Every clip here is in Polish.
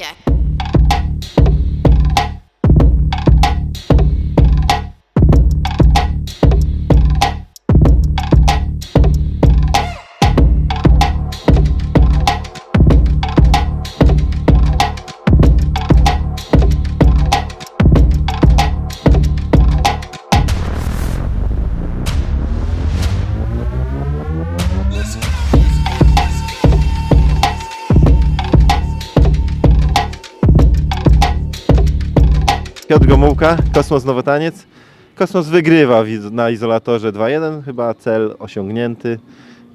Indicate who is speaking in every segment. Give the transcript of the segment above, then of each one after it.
Speaker 1: Yeah.
Speaker 2: Piotr Gomułka, Kosmos Nowotaniec. Kosmos wygrywa na izolatorze 2-1, chyba cel osiągnięty.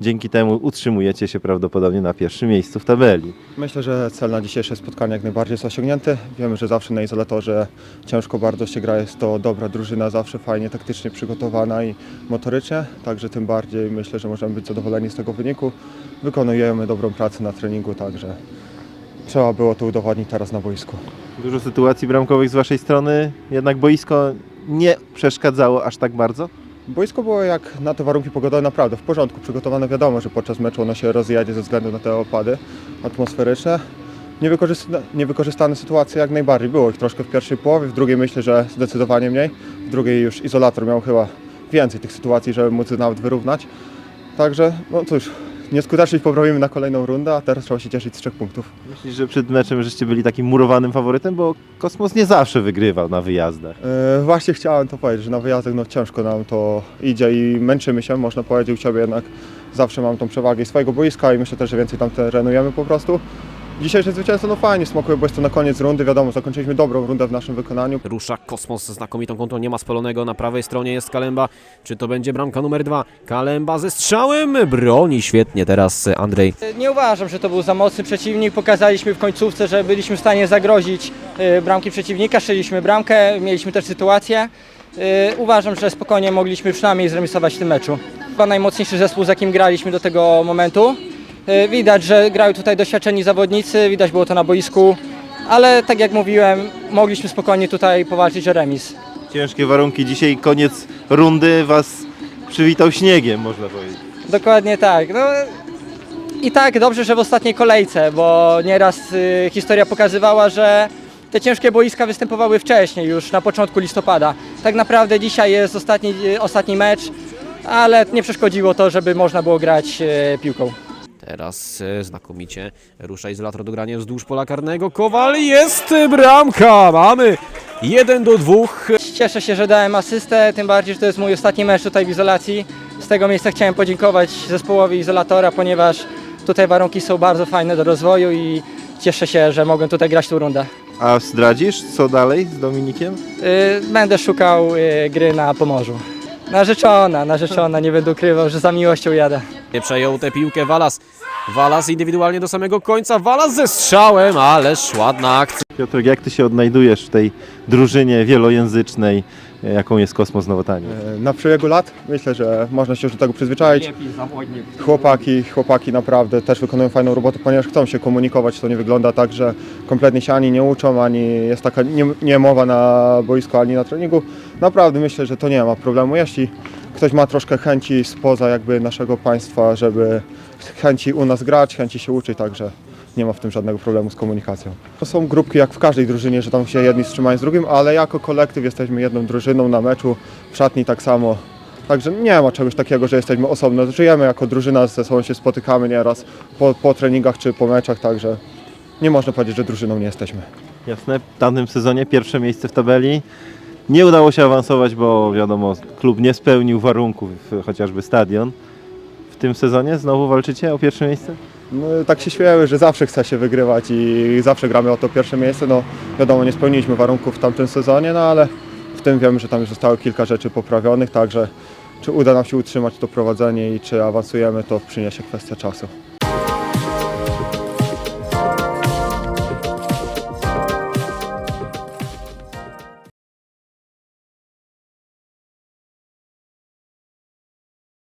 Speaker 2: Dzięki temu utrzymujecie się prawdopodobnie na pierwszym miejscu w tabeli.
Speaker 3: Myślę, że cel na dzisiejsze spotkanie jak najbardziej jest osiągnięty. Wiemy, że zawsze na izolatorze ciężko bardzo się gra, jest to dobra drużyna, zawsze fajnie taktycznie przygotowana i motorycznie, także tym bardziej myślę, że możemy być zadowoleni z tego wyniku. Wykonujemy dobrą pracę na treningu, także trzeba było to udowodnić teraz na boisku.
Speaker 2: Dużo sytuacji bramkowych z waszej strony, jednak boisko nie przeszkadzało aż tak bardzo.
Speaker 3: Boisko było jak na te warunki pogodowe naprawdę w porządku przygotowane. Wiadomo, że podczas meczu ono się rozjedzie ze względu na te opady atmosferyczne. Niewykorzysta- Niewykorzystane sytuacje jak najbardziej. Było ich troszkę w pierwszej połowie, w drugiej myślę, że zdecydowanie mniej. W drugiej już izolator miał chyba więcej tych sytuacji, żeby móc nawet wyrównać. Także, no cóż, nieskuteczność poprawimy na kolejną rundę, a teraz trzeba się cieszyć z trzech punktów.
Speaker 2: Myślisz, że przed meczem żeście byli takim murowanym faworytem, bo Kosmos nie zawsze wygrywał na wyjazdach.
Speaker 3: E, właśnie chciałem to powiedzieć, że na wyjazdach no, ciężko nam to idzie i męczymy się, można powiedzieć u Ciebie jednak zawsze mam tą przewagę i swojego boiska i myślę też, że więcej tam trenujemy po prostu. Dzisiejsze zwycięstwo no fajnie smakuje, bo jest to na koniec rundy, wiadomo, zakończyliśmy dobrą rundę w naszym wykonaniu.
Speaker 4: Rusza Kosmos ze znakomitą kontrą, nie ma spalonego. Na prawej stronie jest Kalemba. Czy to będzie bramka numer dwa? Kalemba ze strzałem. Broni świetnie teraz Andrzej.
Speaker 5: Nie uważam, że to był za mocny przeciwnik. Pokazaliśmy w końcówce, że byliśmy w stanie zagrozić y, bramki przeciwnika, strzeliśmy bramkę, mieliśmy też sytuację. Y, Uważam, że spokojnie mogliśmy przynajmniej zremisować w tym meczu. Chyba najmocniejszy zespół, z jakim graliśmy do tego momentu. Y, Widać, że grają tutaj doświadczeni zawodnicy, widać było to na boisku, ale tak jak mówiłem, mogliśmy spokojnie tutaj powalczyć o remis.
Speaker 2: Ciężkie warunki. Dzisiaj koniec rundy was przywitał śniegiem, można powiedzieć.
Speaker 5: Dokładnie tak. No, I tak dobrze, że w ostatniej kolejce, bo nieraz y, historia pokazywała, że te ciężkie boiska występowały wcześniej, już na początku listopada. Tak naprawdę dzisiaj jest ostatni, y, ostatni mecz, ale nie przeszkodziło to, żeby można było grać y, piłką.
Speaker 4: Teraz e, znakomicie rusza izolator do grania wzdłuż pola karnego. Kowal jest bramka. Mamy 1 do 2.
Speaker 5: Cieszę się, że dałem asystę, tym bardziej, że to jest mój ostatni mecz tutaj w izolacji. Z tego miejsca chciałem podziękować zespołowi izolatora, ponieważ tutaj warunki są bardzo fajne do rozwoju i cieszę się, że mogłem tutaj grać tą rundę.
Speaker 2: A zdradzisz, co dalej z Dominikiem?
Speaker 5: Y, Będę szukał y, gry na Pomorzu. Narzeczona, narzeczona, nie będę ukrywał, że za miłością jadę.
Speaker 4: Nie przejął tę piłkę Walas. Walas indywidualnie do samego końca. Walas ze strzałem, ależ ładna akcja.
Speaker 2: Piotrek, jak ty się odnajdujesz w tej drużynie wielojęzycznej, jaką jest Kosmos Nowotaniec?
Speaker 3: E, Na przebiegu lat myślę, że można się już do tego przyzwyczaić. Chłopaki, chłopaki naprawdę też wykonują fajną robotę, ponieważ chcą się komunikować. To nie wygląda tak, że kompletnie się ani nie uczą, ani jest taka nie- niemowa na boisku, ani na treningu. Naprawdę myślę, że to nie ma problemu. Jeśli ktoś ma troszkę chęci spoza jakby naszego państwa, żeby chęci u nas grać, chęci się uczyć, także nie ma w tym żadnego problemu z komunikacją. To są grupki jak w każdej drużynie, że tam się jedni trzymają z drugim, ale jako kolektyw jesteśmy jedną drużyną na meczu, w szatni tak samo. Także nie ma czegoś takiego, że jesteśmy osobno. Żyjemy jako drużyna, ze sobą się spotykamy nieraz po, po treningach czy po meczach, także nie można powiedzieć, że drużyną nie jesteśmy.
Speaker 2: Jasne, w tamtym sezonie pierwsze miejsce w tabeli. Nie udało się awansować, bo wiadomo, klub nie spełnił warunków, chociażby stadion. W tym sezonie znowu walczycie o pierwsze miejsce?
Speaker 3: No, tak się śmiejemy, że zawsze chce się wygrywać i zawsze gramy o to pierwsze miejsce. No wiadomo, nie spełniliśmy warunków w tamtym sezonie, no ale w tym wiemy, że tam już zostało kilka rzeczy poprawionych, także czy uda nam się utrzymać to prowadzenie i czy awansujemy, to przyniesie kwestia czasu.